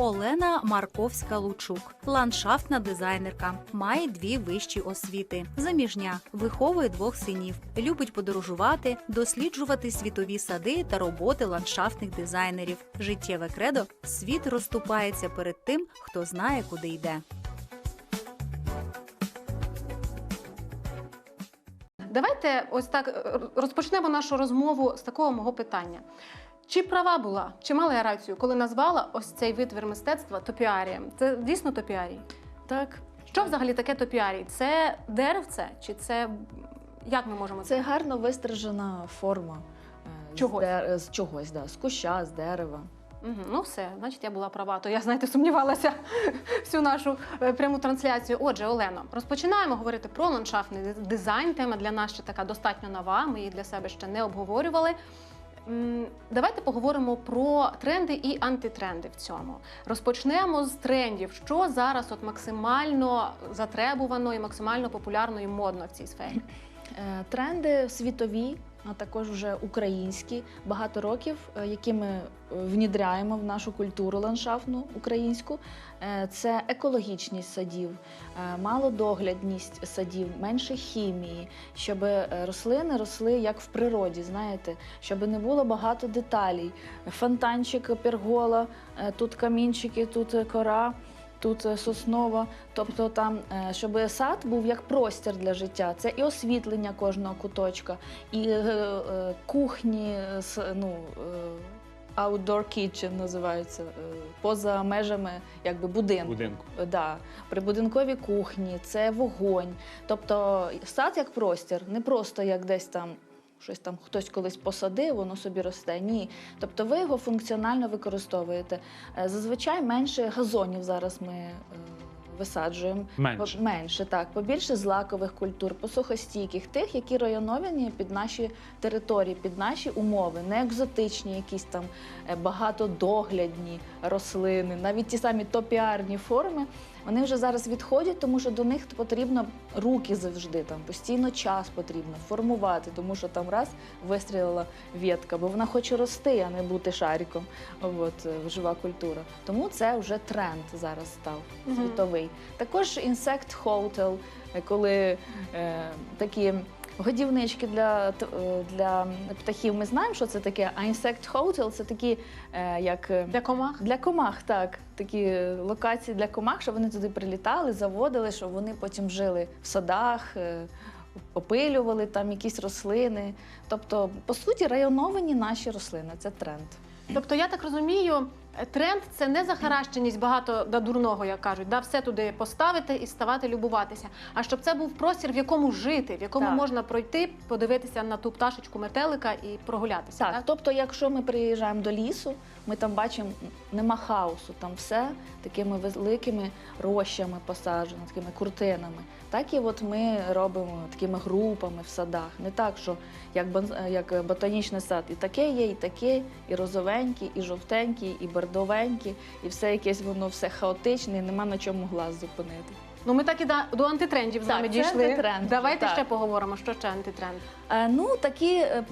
Олена Марковська Лучук, ландшафтна дизайнерка, має дві вищі освіти. Заміжня виховує двох синів, любить подорожувати, досліджувати світові сади та роботи ландшафтних дизайнерів. Життєве кредо світ розступається перед тим, хто знає, куди йде. Давайте ось так е, розпочнемо нашу розмову з такого мого питання. Чи права була, чи мала я рацію, коли назвала ось цей витвір мистецтва топіарієм? Це дійсно топіарій? Так, Що взагалі таке топіарій? Це деревце, чи це як ми можемо це гарно вистражена форма е, Чогось. З, дер- з чогось, да, з куща, з дерева. Угу, ну все, значить, я була права. То я, знаєте, сумнівалася всю нашу е, пряму трансляцію. Отже, Олено, розпочинаємо говорити про ландшафтний дизайн. Тема для нас ще така достатньо нова. Ми її для себе ще не обговорювали. Давайте поговоримо про тренди і антитренди в цьому. Розпочнемо з трендів, що зараз от максимально затребувано і максимально популярно і модно в цій сфері. Е, Тренди світові, а також вже українські, багато років, е, які ми е, внідряємо в нашу культуру ландшафтну українську. Е, Це екологічність садів, малодоглядність садів, менше хімії, щоб рослини росли як в природі, знаєте, щоб не було багато деталей. Фонтанчик, пергола, тут камінчики, тут кора. Тут е, соснова, тобто там, е, щоб сад був як простір для життя. Це і освітлення кожного куточка, і е, кухні, ну, outdoor kitchen називаються, е, поза межами якби, будинку. будинку. Да. Прибудинкові кухні, це вогонь. Тобто сад як простір, не просто як десь там. Щось там хтось колись посадив, воно собі росте. Ні. Тобто ви його функціонально використовуєте. Е, Зазвичай менше газонів зараз ми е, висаджуємо. Менше. Менше, так. Побільше злакових культур, посухостійких, тих, які районовані під наші території, під наші умови, не екзотичні, якісь там е, багатодоглядні рослини, навіть ті самі топіарні форми. Вони вже зараз відходять, тому що до них потрібно руки завжди, там постійно час потрібно формувати, тому що там раз вистрілила вєтка, бо вона хоче рости, а не бути шариком. От е, жива культура. Тому це вже тренд зараз став світовий. Також Hotel, е, коли е, такі годівнички для, е, для птахів. Ми знаємо, що це таке. А Insect Hotel – це такі, е, як е, Для комах? для комах, так. Такі локації для комах, щоб вони туди прилітали, заводили, щоб вони потім жили в садах. Опилювали там якісь рослини. Тобто, по суті, районовані наші рослини це тренд. Тобто, я так розумію, тренд це не захаращеність багато да, дурного, як кажуть, да, все туди поставити і ставати любуватися. А щоб це був простір, в якому жити, в якому Так. можна пройти, подивитися на ту пташечку метелика і прогулятися. Так, тобто, якщо ми приїжджаємо до лісу, ми там бачимо нема хаосу, там все такими великими рощами посаджено, такими куртинами. Так і от ми робимо такими групами в садах. Не так, що як, бон- як ботанічний сад, і таке є, і таке, і розовенькі, і жовтенькі, і бордовенькі, і все якесь воно все хаотичне, і нема на чому глаз зупинити. Ну ми так і да- до антитрендів з це дійшли. антитренд, Давайте так. ще поговоримо, що ще антитренд. Е, Ну, такі е,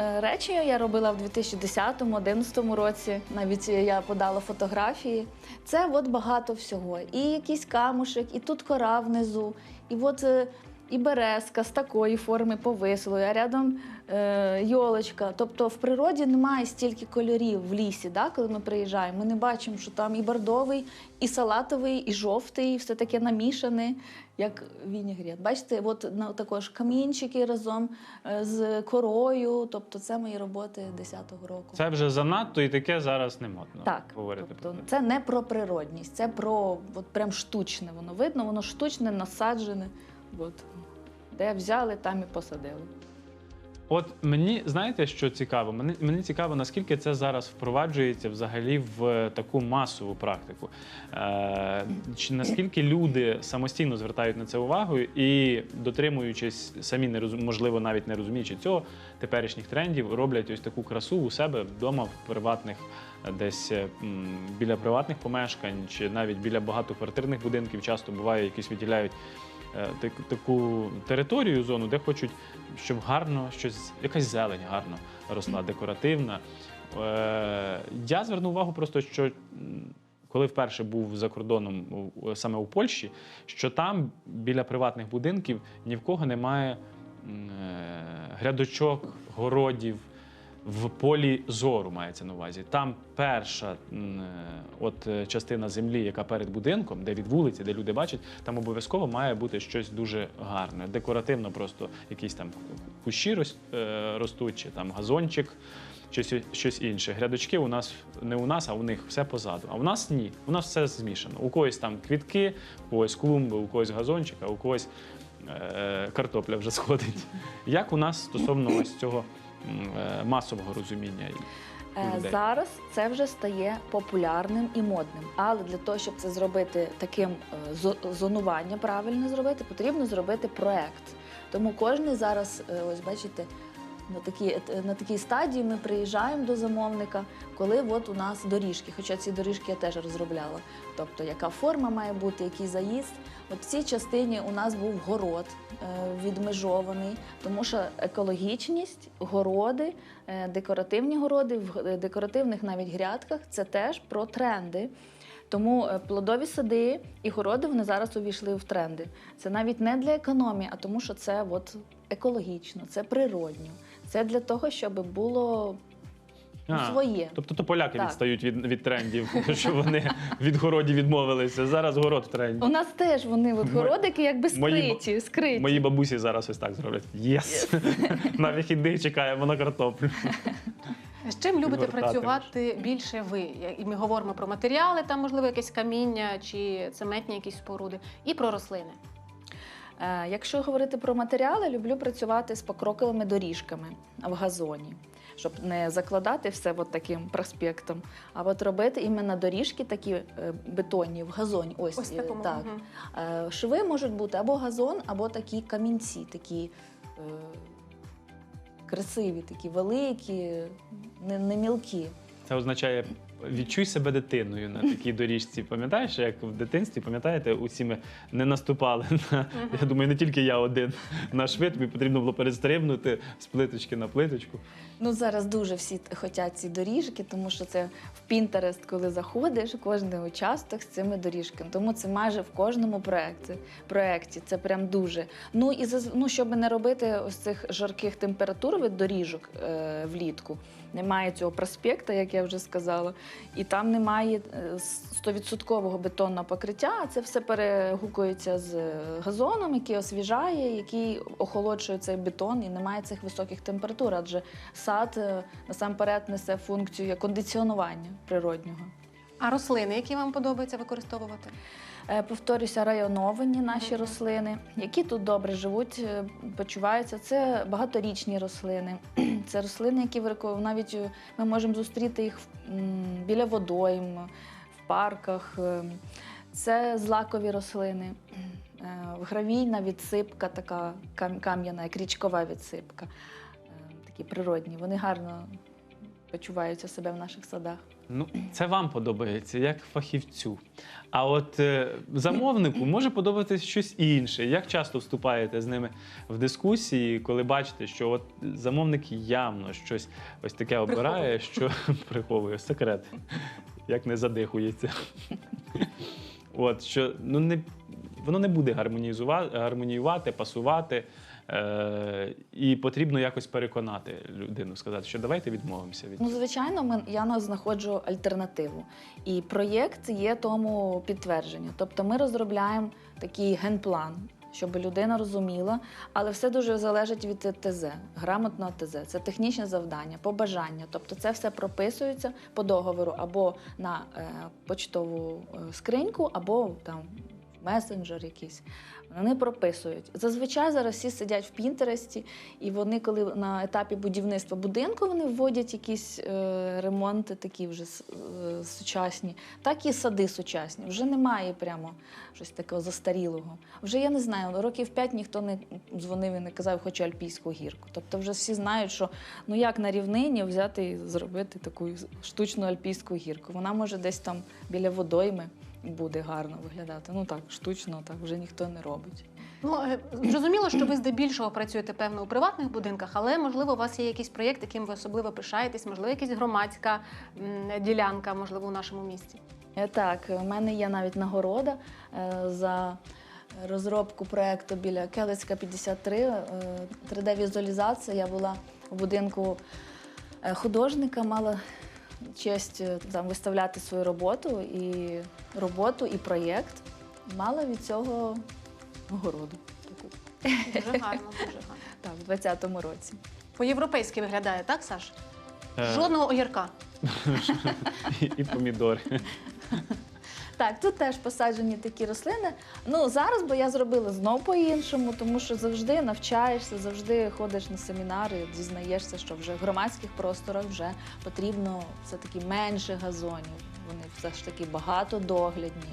е, речі я робила в 2010-2011 році. Навіть я подала фотографії. Це от багато всього. І якийсь камушек, і тут кора внизу, і от. е, І березка з такої форми повислої, а рядом е, йолочка. Тобто в природі немає стільки кольорів в лісі, да, коли ми приїжджаємо. Ми не бачимо, що там і бордовий, і салатовий, і жовтий, і все таке намішане, як вінігрет. Бачите, от ну, також камінчики разом е, з корою. Тобто це мої роботи 10-го року. Це вже занадто і таке зараз не модно Так, говорити тобто, про це. не про природність, це про от прям штучне. Воно видно, воно штучне, насаджене. От. Де взяли, там і посадили. От мені знаєте, що цікаво? Мені, мені цікаво, наскільки це зараз впроваджується взагалі в таку масову практику. Е, чи наскільки люди самостійно звертають на це увагу і, дотримуючись самі не можливо, навіть не розуміючи цього, теперішніх трендів, роблять ось таку красу у себе вдома в приватних, е, десь е, м, біля приватних помешкань, чи навіть біля багатоквартирних будинків часто буває, якісь виділяють. Е, так- Таку територію, зону, де хочуть щоб гарно щось, якась зелень гарно росла, декоративна. Е, я звернув увагу просто, що коли вперше був за кордоном саме у Польщі, що там біля приватних будинків ні в кого немає е, грядочок, городів. В полі зору мається на увазі. Там перша е, от е, частина землі, яка перед будинком, де від вулиці, де люди бачать, там обов'язково має бути щось дуже гарне. Декоративно, просто якісь там кущі е, ростуть, чи там газончик, щось, щось інше. Грядочки у нас не у нас, а у них все позаду. А у нас ні. У нас все змішано. У когось там квітки, у когось клумби, у когось газончик, а у когось картопля вже сходить. Як у нас стосовно ось цього масового розуміння? Е, людей. Зараз це вже стає популярним і модним. Але для того, щоб це зробити таким е, зонування правильно зробити, потрібно зробити проект. Тому кожен зараз, е, ось бачите, на такій, на такій стадії ми приїжджаємо до замовника, коли от у нас доріжки. Хоча ці доріжки я теж розробляла. Тобто, яка форма має бути, який заїзд. От в цій частині у нас був город е, відмежований, тому що екологічність, городи, е, декоративні городи, в декоративних навіть грядках це теж про тренди. Тому е, плодові сади і городи вони зараз увійшли в тренди. Це навіть не для економії, а тому, що це от екологічно, це природньо. Це для того, щоб було ну, А, своє. Тобто то поляки Так. відстають від, від трендів, що вони від городів відмовилися. Зараз город в тренді. У нас теж вони от Мо- городики якби мої скриті, скриті. Мої бабусі зараз ось так зроблять. Єс! На вихідних чекаємо на картоплю. З чим любите працювати більше ви? Я- І ми говоримо про матеріали, там можливо якесь каміння чи цементні якісь споруди, і про рослини. Е, Якщо говорити про матеріали, люблю працювати з покроковими доріжками в газоні, щоб не закладати все от таким проспектом, а от робити іменно доріжки такі е, бетонні в газоні. Ось, Ось такому. так. Е, Шви можуть бути або газон, або такі камінці, такі е, красиві, такі великі, не, не мілкі. Це означає відчуй себе дитиною на такій доріжці. Пам'ятаєш, як в дитинстві, пам'ятаєте, усі ми не наступали на я думаю, не тільки я один на швид, тобі потрібно було перестрибнути з плиточки на плиточку. Ну зараз дуже всі хочуть ці доріжки, тому що це в Pinterest, коли заходиш, кожен участок з цими доріжками. Тому це майже в кожному проєкті. проєкті. Це прям дуже. Ну і ну, щоб не робити ось цих жарких температур від доріжок е, влітку. Немає цього проспекта, як я вже сказала, і там немає е, стовідсоткового бетонного покриття. Це все перегукується з е, газоном, який освіжає, який охолоджує цей бетон, і немає цих високих температур, адже сад е, насамперед несе функцію кондиціонування природнього. А рослини, які вам подобається використовувати? Е, Повторюся, районовані наші рослини, які тут добре живуть, е, почуваються. Це багаторічні рослини. Це рослини, які навіть е, ми можемо зустріти їх біля водойм, в парках. Це злакові рослини. Гравійна відсипка, така кам'яна, як річкова відсипка. Такі природні. Вони гарно почуваються себе в наших садах. Ну, це вам подобається як фахівцю. А от е, замовнику може подобатись щось інше. Як часто вступаєте з ними в дискусії, коли бачите, що от замовник явно щось ось таке обирає, що приховує секрет, як не задихується. От що ну не воно не буде гармонізувати, гармоніювати, пасувати. Е, і потрібно якось переконати людину, сказати, що давайте відмовимося від Ну, звичайно, ми, я знаходжу альтернативу. І проєкт є тому підтвердження. Тобто ми розробляємо такий генплан, щоб людина розуміла, але все дуже залежить від ТЗ, грамотного ТЗ. Це технічне завдання, побажання. Тобто це все прописується по договору або на е, почтову е, скриньку, або там месенджер якийсь. Вони прописують. Зазвичай зараз всі сидять в Пінтересті, і вони, коли на етапі будівництва будинку вони вводять якісь е, ремонти, такі вже е, сучасні, так і сади сучасні. Вже немає прямо щось такого застарілого. Вже я не знаю, років п'ять ніхто не дзвонив і не казав, хочу альпійську гірку. Тобто вже всі знають, що ну як на рівнині взяти і зробити таку штучну альпійську гірку. Вона може десь там біля водойми буде гарно виглядати. Ну так, штучно, так вже ніхто не робить. Ну е, зрозуміло, що ви здебільшого працюєте певно у приватних будинках, але можливо у вас є якийсь проєкт, яким ви особливо пишаєтесь, можливо, якась громадська ділянка, можливо, у нашому місті. Е, Так, у мене є навіть нагорода е, за розробку проєкту біля Келицька 53. е, 3D-візуалізація. Я була у будинку художника, мала честь е, там виставляти свою роботу і роботу, і проєкт. Мала від цього нагороду таку. Дуже гарно, дуже гарно. Так, в 20-му році. По-європейськи виглядає, так, Саш? Е, Жодного огірка. і, і помідори. Так, тут теж посаджені такі рослини. Ну зараз би я зробила знов по-іншому, тому що завжди навчаєшся, завжди ходиш на семінари, дізнаєшся, що вже в громадських просторах вже потрібно все-таки менше газонів. Вони все ж таки багато доглядні.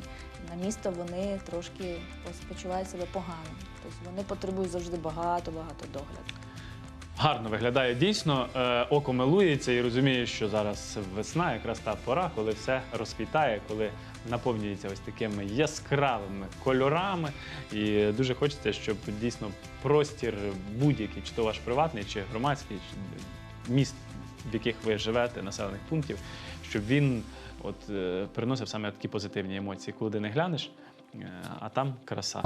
На місто вони трошки почувають себе погано. Тобто вони потребують завжди багато-багато догляду. Гарно виглядає дійсно. Е, око милується і розуміє, що зараз весна, якраз та пора, коли все розквітає, коли наповнюється ось такими яскравими кольорами. І дуже хочеться, щоб дійсно простір будь-який, чи то ваш приватний, чи громадський, чи міст, в яких ви живете, населених пунктів, щоб він от е, приносив саме такі позитивні емоції, ти не глянеш, е, а там краса.